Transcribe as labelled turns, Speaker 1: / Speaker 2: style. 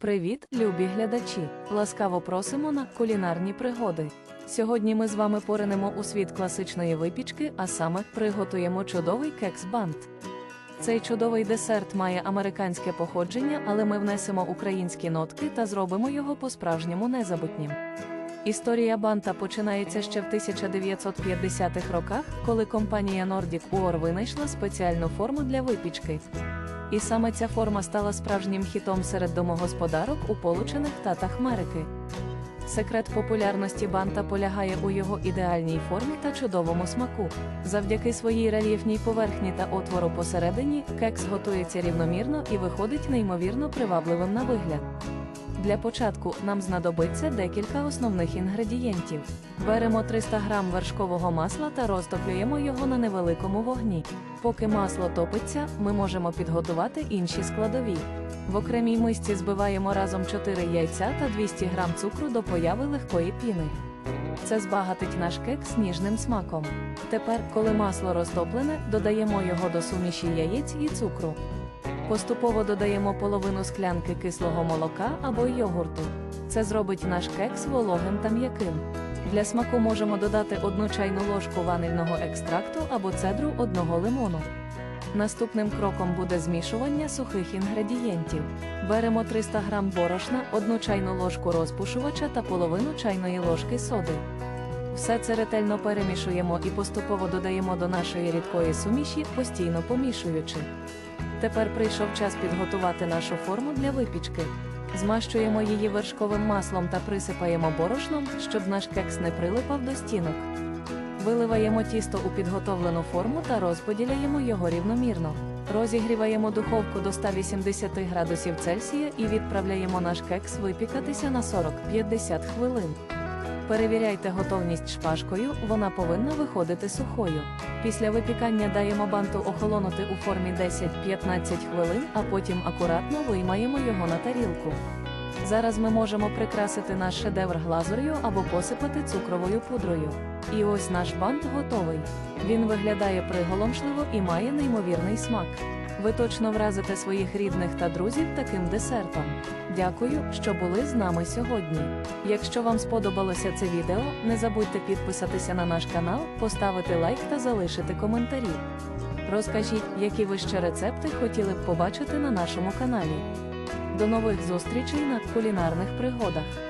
Speaker 1: Привіт, любі глядачі! Ласкаво просимо на кулінарні пригоди. Сьогодні ми з вами поринемо у світ класичної випічки, а саме приготуємо чудовий кекс-бант. Цей чудовий десерт має американське походження, але ми внесемо українські нотки та зробимо його по-справжньому незабутнім. Історія банта починається ще в 1950-х роках, коли компанія Nordic Uor винайшла спеціальну форму для випічки. І саме ця форма стала справжнім хітом серед домогосподарок у Получених Татах Америки. Секрет популярності банта полягає у його ідеальній формі та чудовому смаку. Завдяки своїй рельєфній поверхні та отвору посередині, кекс готується рівномірно і виходить неймовірно привабливим на вигляд. Для початку нам знадобиться декілька основних інгредієнтів. Беремо 300 г вершкового масла та розтоплюємо його на невеликому вогні. Поки масло топиться, ми можемо підготувати інші складові. В окремій мисці збиваємо разом 4 яйця та 200 г цукру до появи легкої піни. Це збагатить наш кекс ніжним смаком. Тепер, коли масло розтоплене, додаємо його до суміші яєць і цукру. Поступово додаємо половину склянки кислого молока або йогурту. Це зробить наш кекс вологим та м'яким. Для смаку можемо додати одну чайну ложку ванильного екстракту або цедру одного лимону. Наступним кроком буде змішування сухих інгредієнтів. Беремо 300 г борошна, одну чайну ложку розпушувача та половину чайної ложки соди. Все це ретельно перемішуємо і поступово додаємо до нашої рідкої суміші, постійно помішуючи. Тепер прийшов час підготувати нашу форму для випічки. Змащуємо її вершковим маслом та присипаємо борошном, щоб наш кекс не прилипав до стінок. Виливаємо тісто у підготовлену форму та розподіляємо його рівномірно. Розігріваємо духовку до 180 градусів Цельсія і відправляємо наш кекс випікатися на 40-50 хвилин. Перевіряйте готовність шпажкою, вона повинна виходити сухою. Після випікання даємо банту охолонути у формі 10-15 хвилин, а потім акуратно виймаємо його на тарілку. Зараз ми можемо прикрасити наш шедевр глазур'ю або посипати цукровою пудрою. І ось наш бант готовий. Він виглядає приголомшливо і має неймовірний смак. Ви точно вразите своїх рідних та друзів таким десертом. Дякую, що були з нами сьогодні. Якщо вам сподобалося це відео, не забудьте підписатися на наш канал, поставити лайк та залишити коментарі. Розкажіть, які ви ще рецепти хотіли б побачити на нашому каналі. До нових зустрічей на кулінарних пригодах.